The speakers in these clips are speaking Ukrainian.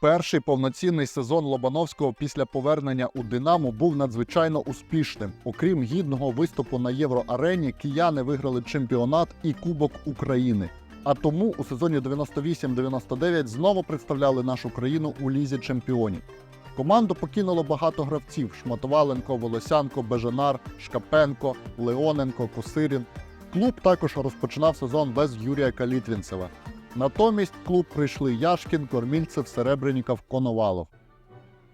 Перший повноцінний сезон Лобановського після повернення у Динамо був надзвичайно успішним. Окрім гідного виступу на євроарені, кияни виграли чемпіонат і Кубок України. А тому у сезоні 98-99 знову представляли нашу країну у лізі чемпіонів. Команду покинуло багато гравців: Шматоваленко, Волосянко, Бежанар, Шкапенко, Леоненко, Косирін. Клуб також розпочинав сезон без Юрія Калітвінцева. Натомість в клуб прийшли Яшкін, Кормільцев, Серебреніков, Коновалов.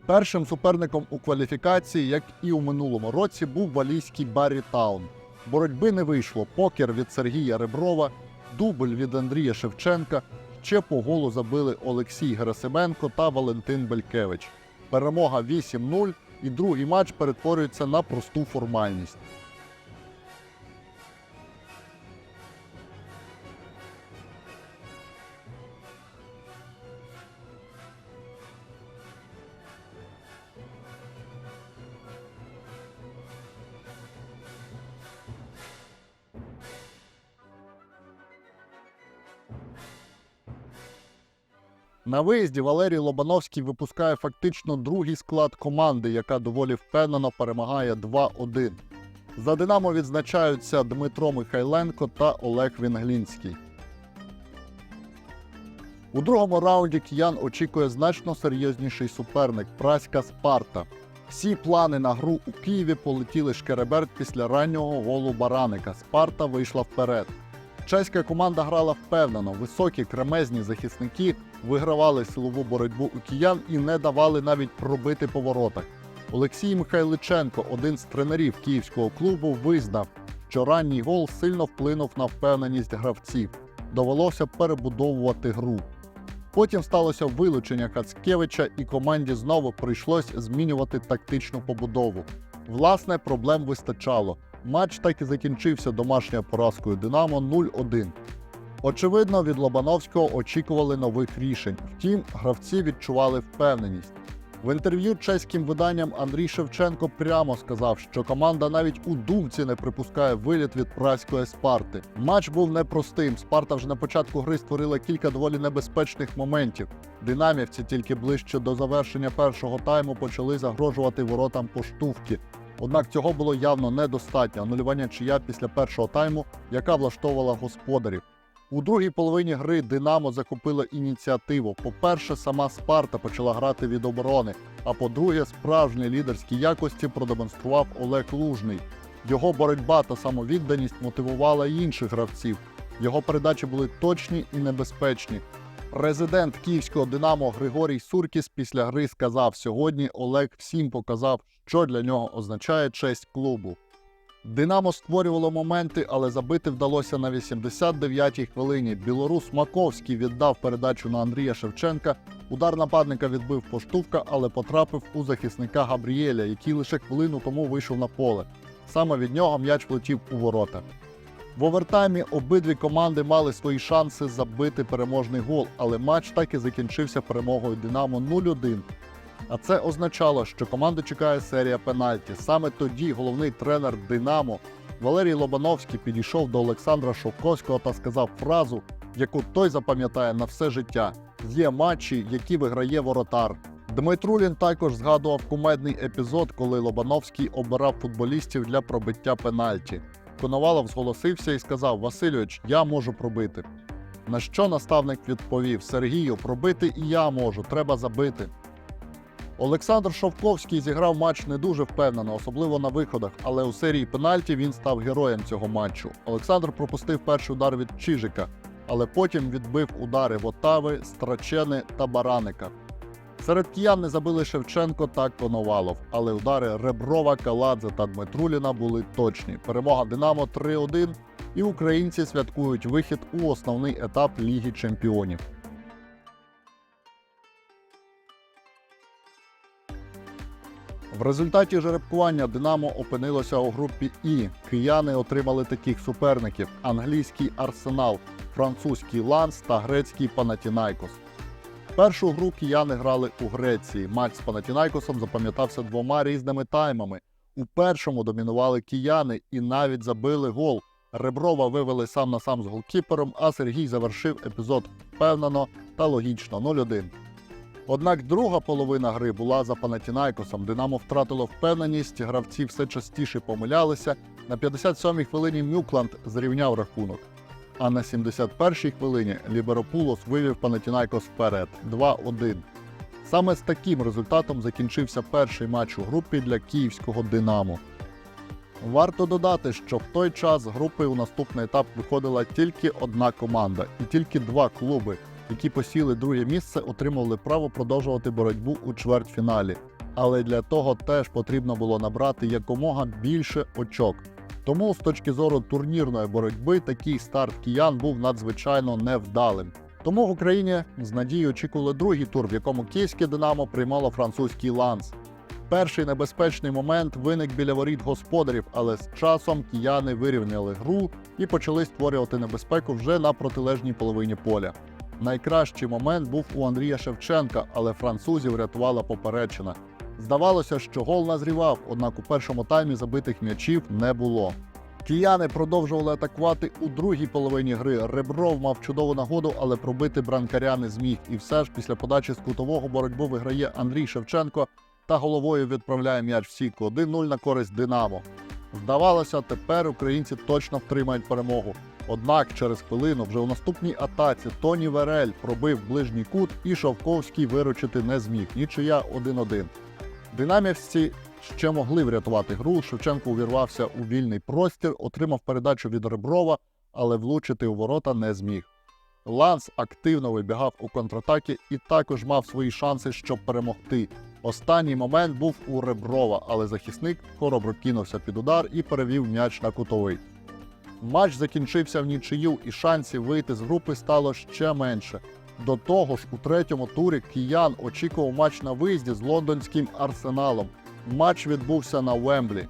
Першим суперником у кваліфікації, як і у минулому році, був валійський Баррі Таун. Боротьби не вийшло. Покер від Сергія Реброва, дубль від Андрія Шевченка. Ще по голу забили Олексій Герасименко та Валентин Белькевич. Перемога 8-0, і другий матч перетворюється на просту формальність. На виїзді Валерій Лобановський випускає фактично другий склад команди, яка доволі впевнено перемагає 2-1. За Динамо відзначаються Дмитро Михайленко та Олег Вінглінський. У другому раунді киян очікує значно серйозніший суперник Праська Спарта. Всі плани на гру у Києві полетіли шкереберт після раннього голу Бараника. Спарта вийшла вперед. Чеська команда грала впевнено. Високі кремезні захисники вигравали силову боротьбу у киян і не давали навіть пробити по воротах. Олексій Михайличенко, один з тренерів київського клубу, визнав, що ранній гол сильно вплинув на впевненість гравців. Довелося перебудовувати гру. Потім сталося вилучення Кацкевича, і команді знову прийшлось змінювати тактичну побудову. Власне, проблем вистачало. Матч так і закінчився домашньою поразкою Динамо 0-1. Очевидно, від Лобановського очікували нових рішень. Втім, гравці відчували впевненість. В інтерв'ю чеським виданням Андрій Шевченко прямо сказав, що команда навіть у думці не припускає виліт від праської Спарти. Матч був непростим. Спарта вже на початку гри створила кілька доволі небезпечних моментів. Динамівці тільки ближче до завершення першого тайму почали загрожувати воротам поштовхи. Однак цього було явно недостатньо. Анулювання чия після першого тайму, яка влаштовувала господарів. У другій половині гри Динамо захопило ініціативу. По-перше, сама Спарта почала грати від оборони. А по-друге, справжні лідерські якості продемонстрував Олег Лужний. Його боротьба та самовідданість мотивувала інших гравців. Його передачі були точні і небезпечні. Резидент київського Динамо Григорій Суркіс після гри сказав: сьогодні Олег всім показав, що для нього означає честь клубу. Динамо створювало моменти, але забити вдалося на 89-й хвилині. Білорус Маковський віддав передачу на Андрія Шевченка. Удар нападника відбив поштовка, але потрапив у захисника Габріеля, який лише хвилину тому вийшов на поле. Саме від нього м'яч влетів у ворота. В овертаймі обидві команди мали свої шанси забити переможний гол, але матч так і закінчився перемогою Динамо 0-1. А це означало, що команду чекає серія пенальті. Саме тоді головний тренер Динамо Валерій Лобановський підійшов до Олександра Шовковського та сказав фразу, яку той запам'ятає на все життя: є матчі, які виграє воротар. Дмитрулін також згадував кумедний епізод, коли Лобановський обирав футболістів для пробиття пенальті. Коновалов зголосився і сказав: Васильович, я можу пробити. На що наставник відповів: Сергію, пробити і я можу, треба забити. Олександр Шовковський зіграв матч не дуже впевнено, особливо на виходах, але у серії пенальті він став героєм цього матчу. Олександр пропустив перший удар від Чижика, але потім відбив удари Вотави, Страчени та Бараника. Серед киян не забили Шевченко та Коновалов, але удари Реброва, Каладзе та Дмитруліна були точні. Перемога Динамо 3-1, і українці святкують вихід у основний етап Ліги Чемпіонів. В результаті жеребкування Динамо опинилося у групі І. Кияни отримали таких суперників: англійський Арсенал, французький Ланс та грецький Панатінайкос. Першу гру кияни грали у Греції. Матч з Панатінайкосом запам'ятався двома різними таймами. У першому домінували кияни і навіть забили гол. Реброва вивели сам на сам з голкіпером, а Сергій завершив епізод впевнено та логічно 0-1. Однак друга половина гри була за Панатінайкосом. Динамо втратило впевненість, гравці все частіше помилялися. На 57-й хвилині Мюкланд зрівняв рахунок. А на 71-й хвилині Ліберопулос вивів Панатінайкос вперед 2-1. Саме з таким результатом закінчився перший матч у групі для київського Динамо. Варто додати, що в той час з групи у наступний етап виходила тільки одна команда, і тільки два клуби, які посіли друге місце, отримували право продовжувати боротьбу у чвертьфіналі. Але для того теж потрібно було набрати якомога більше очок. Тому, з точки зору турнірної боротьби, такий старт киян був надзвичайно невдалим. Тому в Україні з надією очікували другий тур, в якому київське Динамо приймало французький ланс. Перший небезпечний момент виник біля воріт господарів, але з часом кияни вирівняли гру і почали створювати небезпеку вже на протилежній половині поля. Найкращий момент був у Андрія Шевченка, але французів врятувала поперечина. Здавалося, що гол назрівав, однак у першому таймі забитих м'ячів не було. Кияни продовжували атакувати у другій половині гри. Ребров мав чудову нагоду, але пробити бранкаря не зміг. І все ж після подачі з кутового боротьбу виграє Андрій Шевченко та головою відправляє м'яч в сітку 1-0 на користь Динамо. Здавалося, тепер українці точно втримають перемогу. Однак через хвилину вже у наступній атаці Тоні Верель пробив ближній кут і Шовковський виручити не зміг. Нічия 1-1. Динамівці ще могли врятувати гру. Шевченко увірвався у вільний простір, отримав передачу від Реброва, але влучити у ворота не зміг. Ланс активно вибігав у контратаки і також мав свої шанси, щоб перемогти. Останній момент був у Реброва, але захисник хоробро кинувся під удар і перевів м'яч на кутовий. Матч закінчився в нічию, і шансів вийти з групи стало ще менше. До того ж, у третьому турі киян очікував матч на виїзді з лондонським арсеналом. Матч відбувся на Вемблі.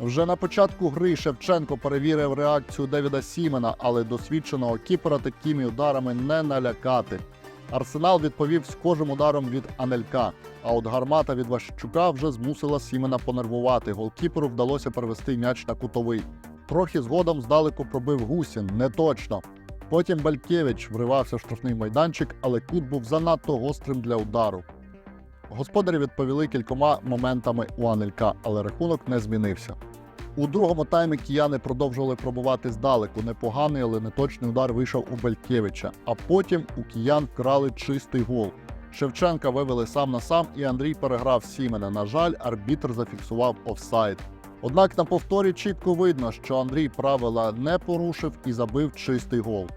Вже на початку гри Шевченко перевірив реакцію Девіда Сімена, але досвідченого кіпера такими ударами не налякати. Арсенал відповів схожим ударом від Анелька, а от гармата від Ващука вже змусила Сімена понервувати. Голкіперу вдалося перевести м'яч на кутовий. Трохи згодом здалеку пробив Гусін, не точно. Потім Балькевич вривався в штрафний майданчик, але кут був занадто гострим для удару. Господарі відповіли кількома моментами у Анелька, але рахунок не змінився. У другому таймі кияни продовжували пробувати здалеку. Непоганий, але неточний удар вийшов у Белькевича. А потім у киян вкрали чистий гол. Шевченка вивели сам на сам, і Андрій переграв Сімена. На жаль, арбітр зафіксував офсайд. Однак на повторі чітко видно, що Андрій правила не порушив і забив чистий гол.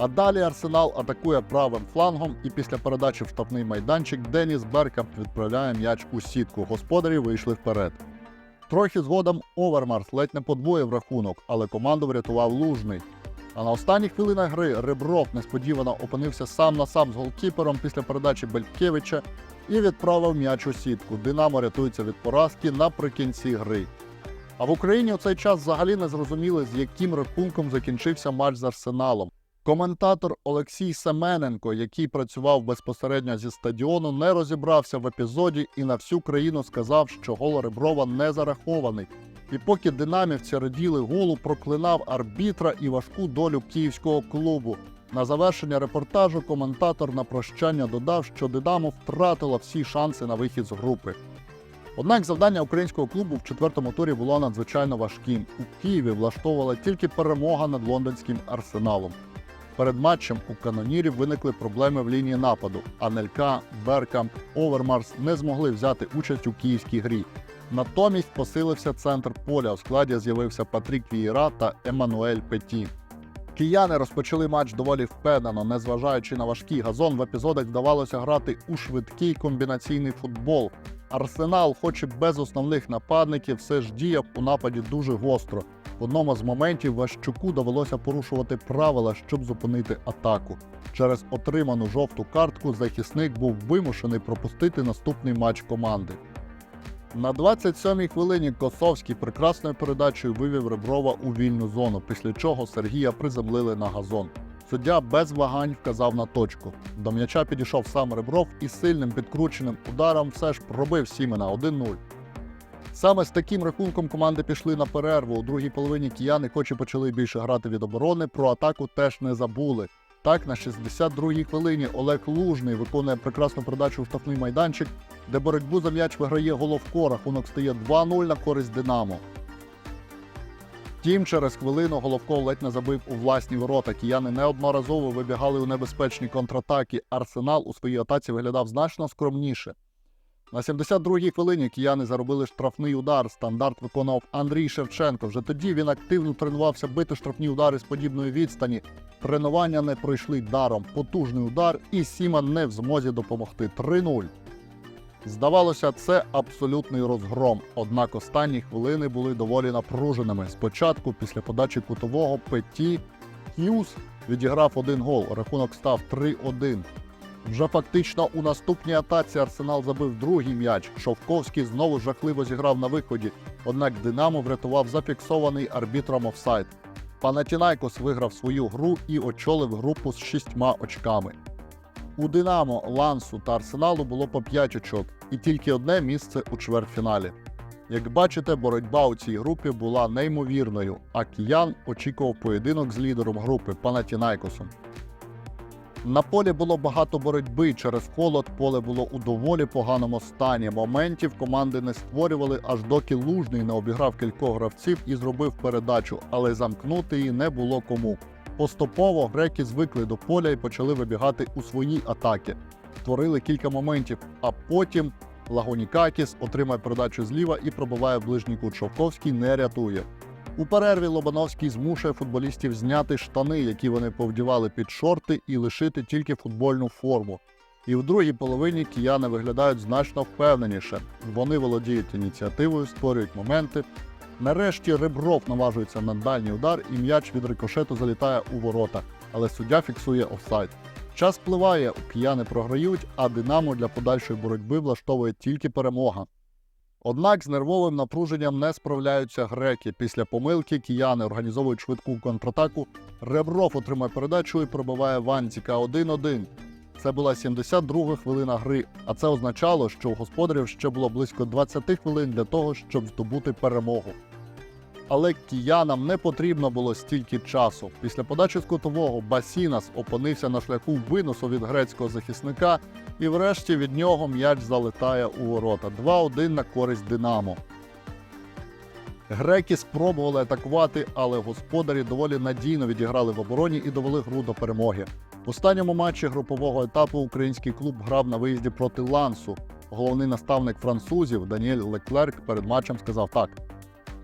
А далі Арсенал атакує правим флангом, і після передачі в штрафний майданчик Деніс Беркамп відправляє м'яч у сітку. Господарі вийшли вперед. Трохи згодом Овермарс ледь не подвоїв рахунок, але команду врятував лужний. А на останніх хвилинах гри Ребров несподівано опинився сам на сам з голкіпером після передачі Белькевича і відправив м'яч у сітку. Динамо рятується від поразки наприкінці гри. А в Україні у цей час взагалі не зрозуміли, з яким рахунком закінчився матч з Арсеналом. Коментатор Олексій Семененко, який працював безпосередньо зі стадіону, не розібрався в епізоді і на всю країну сказав, що гол Реброва не зарахований. І поки динамівці раділи голу, проклинав арбітра і важку долю київського клубу. На завершення репортажу коментатор на прощання додав, що Динамо втратило всі шанси на вихід з групи. Однак завдання українського клубу в четвертому турі було надзвичайно важким. У Києві влаштовувала тільки перемога над лондонським арсеналом. Перед матчем у канонірів виникли проблеми в лінії нападу. Анелька, Беркамп, Овермарс не змогли взяти участь у київській грі. Натомість посилився центр поля. У складі з'явився Патрік Вієра та Еммануель Петі. Кияни розпочали матч доволі впевнено, незважаючи на важкий газон, в епізодах вдавалося грати у швидкий комбінаційний футбол. Арсенал, хоч і без основних нападників, все ж діяв у нападі дуже гостро. В одному з моментів Ващуку довелося порушувати правила, щоб зупинити атаку. Через отриману жовту картку захисник був вимушений пропустити наступний матч команди. На 27-й хвилині Косовський прекрасною передачею вивів Реброва у вільну зону, після чого Сергія приземлили на газон. Суддя без вагань вказав на точку. До м'яча підійшов сам Ребров і сильним підкрученим ударом все ж пробив Сімена 1-0. Саме з таким рахунком команди пішли на перерву. У другій половині кияни, хоч і почали більше грати від оборони, про атаку теж не забули. Так, на 62-й хвилині Олег Лужний виконує прекрасну передачу в штрафний майданчик, де боротьбу за м'яч виграє Головко. Рахунок стає 2-0 на користь Динамо. Втім, через хвилину Головко ледь не забив у власні ворота. Кияни неодноразово вибігали у небезпечні контратаки. Арсенал у своїй атаці виглядав значно скромніше. На 72-й хвилині кияни заробили штрафний удар. Стандарт виконав Андрій Шевченко. Вже тоді він активно тренувався бити штрафні удари з подібної відстані. Тренування не пройшли даром. Потужний удар, і Сіман не в змозі допомогти. 3-0. Здавалося, це абсолютний розгром. Однак останні хвилини були доволі напруженими. Спочатку, після подачі кутового, Петті Х'юз відіграв один гол. Рахунок став 3-1. Вже фактично у наступній атаці Арсенал забив другий м'яч. Шовковський знову жахливо зіграв на виході. Однак Динамо врятував зафіксований арбітром офсайд. Панатінайкос виграв свою гру і очолив групу з шістьма очками. У Динамо, Лансу та Арсеналу було по 5 очок, і тільки одне місце у чвертьфіналі. Як бачите, боротьба у цій групі була неймовірною, а киян очікував поєдинок з лідером групи Панатінайкосом. На полі було багато боротьби. Через холод поле було у доволі поганому стані. Моментів команди не створювали, аж доки лужний не обіграв кількох гравців і зробив передачу, але замкнути її не було кому. Поступово греки звикли до поля і почали вибігати у свої атаки. Створили кілька моментів, а потім Лагонікакіс отримає передачу зліва і пробиває ближній кут. Шовковський не рятує. У перерві Лобановський змушує футболістів зняти штани, які вони повдівали під шорти, і лишити тільки футбольну форму. І в другій половині кияни виглядають значно впевненіше. Вони володіють ініціативою, створюють моменти. Нарешті Ребров наважується на дальній удар, і м'яч від рикошету залітає у ворота, але суддя фіксує офсайд. Час впливає, кияни програють, а Динамо для подальшої боротьби влаштовує тільки перемога. Однак з нервовим напруженням не справляються греки. Після помилки кияни організовують швидку контратаку. Ребров отримає передачу і пробиває Ванціка 1-1. Це була 72 хвилина гри, а це означало, що у господарів ще було близько 20 хвилин для того, щоб здобути перемогу. Але киянам не потрібно було стільки часу. Після подачі з кутового Басінас опинився на шляху виносу від грецького захисника, і врешті від нього м'яч залетає у ворота. 2-1 на користь Динамо. Греки спробували атакувати, але господарі доволі надійно відіграли в обороні і довели гру до перемоги. В останньому матчі групового етапу український клуб грав на виїзді проти Лансу. Головний наставник французів Даніель Леклерк перед матчем сказав так: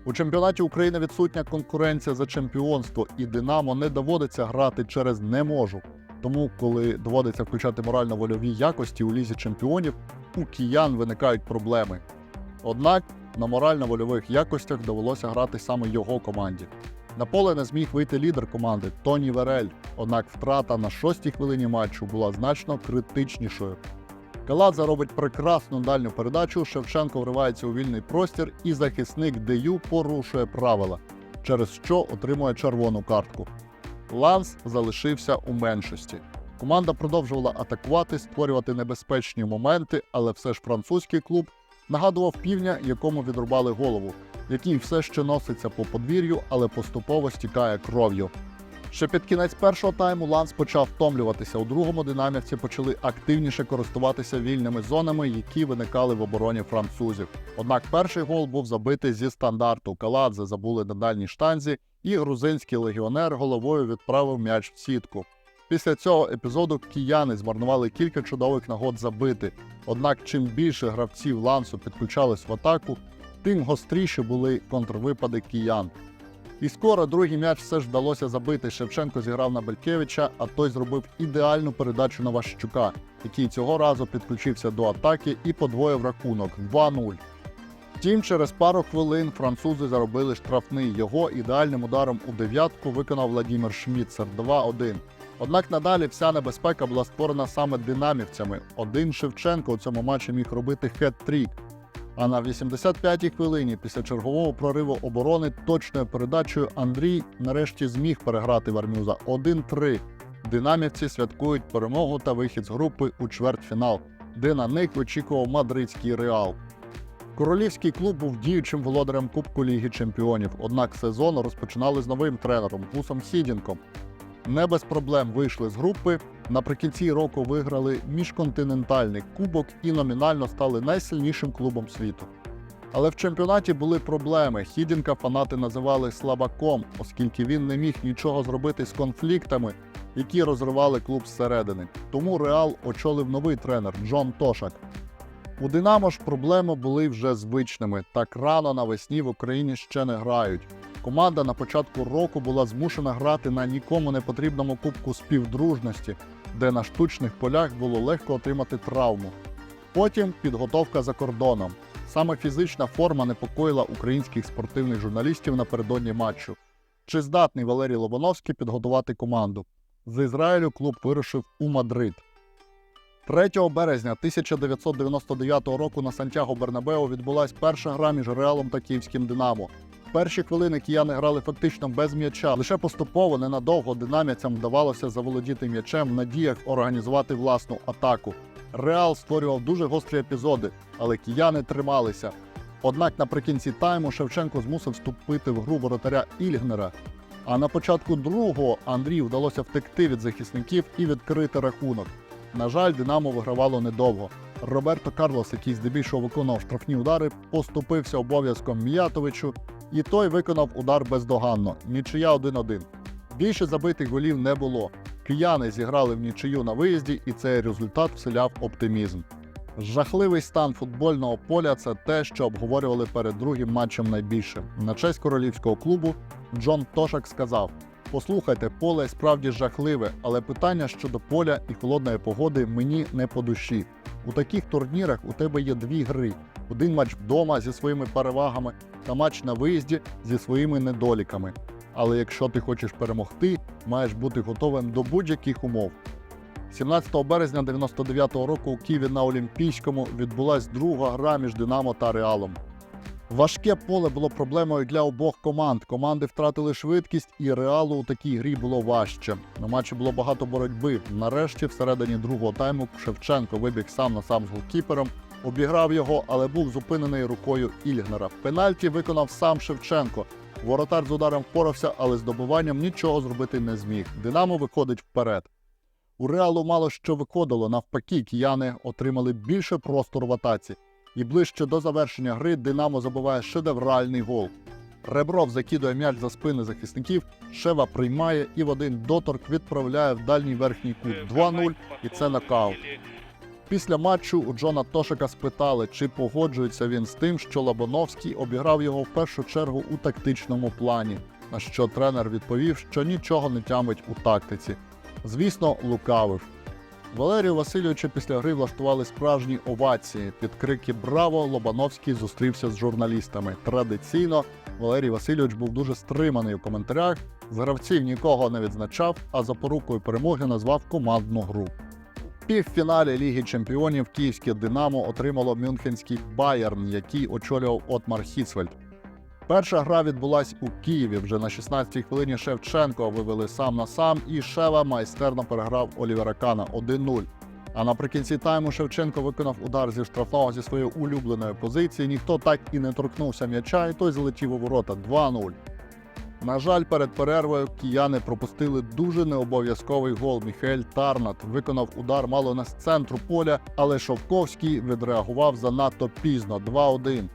у чемпіонаті України відсутня конкуренція за чемпіонство, і Динамо не доводиться грати через не можу. Тому, коли доводиться включати морально-вольові якості у лізі чемпіонів, у киян виникають проблеми. Однак на морально-вольових якостях довелося грати саме його команді. На поле не зміг вийти лідер команди Тоні Верель, однак втрата на шостій хвилині матчу була значно критичнішою. Каладзе робить прекрасну дальню передачу. Шевченко вривається у вільний простір, і захисник Дею порушує правила, через що отримує червону картку. Ланс залишився у меншості. Команда продовжувала атакувати, створювати небезпечні моменти, але все ж французький клуб нагадував півня, якому відрубали голову, який все ще носиться по подвір'ю, але поступово стікає кров'ю. Ще під кінець першого тайму Ланс почав втомлюватися. У другому динамівці почали активніше користуватися вільними зонами, які виникали в обороні французів. Однак перший гол був забитий зі стандарту. Каладзе забули на дальній штанзі, і грузинський легіонер головою відправив м'яч в сітку. Після цього епізоду кияни змарнували кілька чудових нагод забити. Однак, чим більше гравців лансу підключались в атаку, тим гостріші були контрвипади киян. І скоро другий м'яч все ж вдалося забити. Шевченко зіграв на Белькевича, а той зробив ідеальну передачу на Ващука, який цього разу підключився до атаки і подвоїв рахунок 2-0. Втім, через пару хвилин французи заробили штрафний. Його ідеальним ударом у дев'ятку виконав Владимир Шміцер 2-1. Однак надалі вся небезпека була створена саме динамівцями. Один Шевченко у цьому матчі міг робити хет-трік. А на 85-й хвилині після чергового прориву оборони точною передачею Андрій нарешті зміг переграти Вармюза 1-3. Динамівці святкують перемогу та вихід з групи у чвертьфінал, де на них очікував мадридський реал. Королівський клуб був діючим володарем Кубку Ліги Чемпіонів, однак сезон розпочинали з новим тренером Гусом Хідінком. не без проблем вийшли з групи. Наприкінці року виграли міжконтинентальний кубок і номінально стали найсильнішим клубом світу. Але в чемпіонаті були проблеми. Хідінка фанати називали слабаком, оскільки він не міг нічого зробити з конфліктами, які розривали клуб зсередини. Тому Реал очолив новий тренер Джон Тошак. У Динамо ж проблеми були вже звичними. Так рано навесні в Україні ще не грають. Команда на початку року була змушена грати на нікому не потрібному кубку співдружності, де на штучних полях було легко отримати травму. Потім підготовка за кордоном. Саме фізична форма непокоїла українських спортивних журналістів напередодні матчу. Чи здатний Валерій Лобановський підготувати команду? З Ізраїлю клуб вирушив у Мадрид. 3 березня 1999 року на Сантьяго Бернабеу відбулась перша гра між Реалом та Київським Динамо. Перші хвилини кияни грали фактично без м'яча. Лише поступово ненадовго динамівцям вдавалося заволодіти м'ячем в надіях організувати власну атаку. Реал створював дуже гострі епізоди, але кияни трималися. Однак наприкінці тайму Шевченко змусив вступити в гру воротаря Ільгнера. А на початку другого Андрію вдалося втекти від захисників і відкрити рахунок. На жаль, Динамо вигравало недовго. Роберто Карлос, який здебільшого виконував штрафні удари, поступився обов'язком Міятовичу, і той виконав удар бездоганно. Нічия 1-1. Більше забитих голів не було. Кияни зіграли в нічию на виїзді, і цей результат вселяв оптимізм. Жахливий стан футбольного поля це те, що обговорювали перед другим матчем найбільше. На честь королівського клубу Джон Тошак сказав: Послухайте, поле справді жахливе, але питання щодо поля і холодної погоди мені не по душі. У таких турнірах у тебе є дві гри: один матч вдома зі своїми перевагами та матч на виїзді зі своїми недоліками. Але якщо ти хочеш перемогти, маєш бути готовим до будь-яких умов. 17 березня 99-го року у Києві на Олімпійському відбулась друга гра між Динамо та Реалом. Важке поле було проблемою для обох команд. Команди втратили швидкість, і реалу у такій грі було важче. На матчі було багато боротьби. Нарешті, всередині другого тайму, Шевченко вибіг сам на сам з голкіпером, обіграв його, але був зупинений рукою Ільгнера. Пенальті виконав сам Шевченко. Воротар з ударом впорався, але з добуванням нічого зробити не зміг. Динамо виходить вперед. У реалу мало що виходило. Навпаки, кияни отримали більше простору в атаці. І ближче до завершення гри Динамо забиває шедевральний гол. Ребров закидує м'яч за спини захисників, Шева приймає і в один доторк відправляє в дальній верхній кут 2-0, і це нокаут. Після матчу у Джона Тошика спитали, чи погоджується він з тим, що Лабановський обіграв його в першу чергу у тактичному плані. На що тренер відповів, що нічого не тямить у тактиці. Звісно, лукавив. Валерію Васильовичу після гри влаштували справжні овації. Під крики Браво! Лобановський зустрівся з журналістами. Традиційно Валерій Васильович був дуже стриманий у коментарях. З гравців нікого не відзначав, а запорукою перемоги назвав командну гру. Півфіналі Ліги Чемпіонів київське Динамо отримало Мюнхенський Байерн, який очолював Отмар Хіцвельд. Перша гра відбулась у Києві. Вже на 16-й хвилині Шевченко вивели сам на сам, і Шева майстерно переграв Олівера Кана 1-0. А наприкінці тайму Шевченко виконав удар зі штрафного зі своєї улюбленої позиції. Ніхто так і не торкнувся м'яча, і той залетів у ворота 2-0. На жаль, перед перервою кияни пропустили дуже необов'язковий гол. Міхель Тарнат виконав удар мало не з центру поля, але Шовковський відреагував занадто пізно 2-1.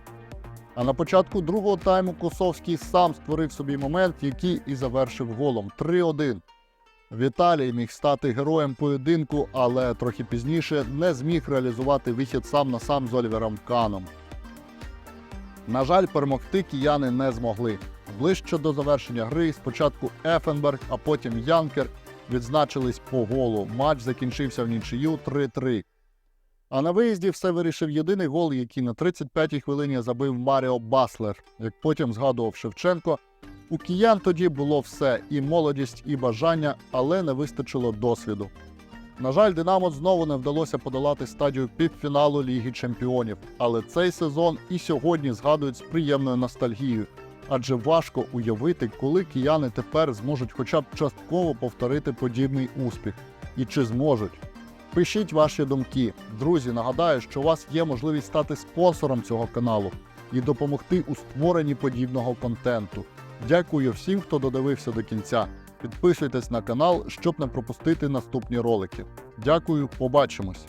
А на початку другого тайму Косовський сам створив собі момент, який і завершив голом 3-1. Віталій міг стати героєм поєдинку, але трохи пізніше не зміг реалізувати вихід сам на сам з Олівером Каном. На жаль, перемогти кияни не змогли. Ближче до завершення гри спочатку Ефенберг, а потім Янкер відзначились по голу. Матч закінчився в нічию 3-3. А на виїзді все вирішив єдиний гол, який на 35-й хвилині забив Маріо Баслер. Як потім згадував Шевченко, у киян тоді було все і молодість, і бажання, але не вистачило досвіду. На жаль, Динамо знову не вдалося подолати стадію півфіналу Ліги Чемпіонів, але цей сезон і сьогодні згадують з приємною ностальгією. Адже важко уявити, коли кияни тепер зможуть хоча б частково повторити подібний успіх. І чи зможуть. Пишіть ваші думки. Друзі, нагадаю, що у вас є можливість стати спонсором цього каналу і допомогти у створенні подібного контенту. Дякую всім, хто додивився до кінця. Підписуйтесь на канал, щоб не пропустити наступні ролики. Дякую, побачимось!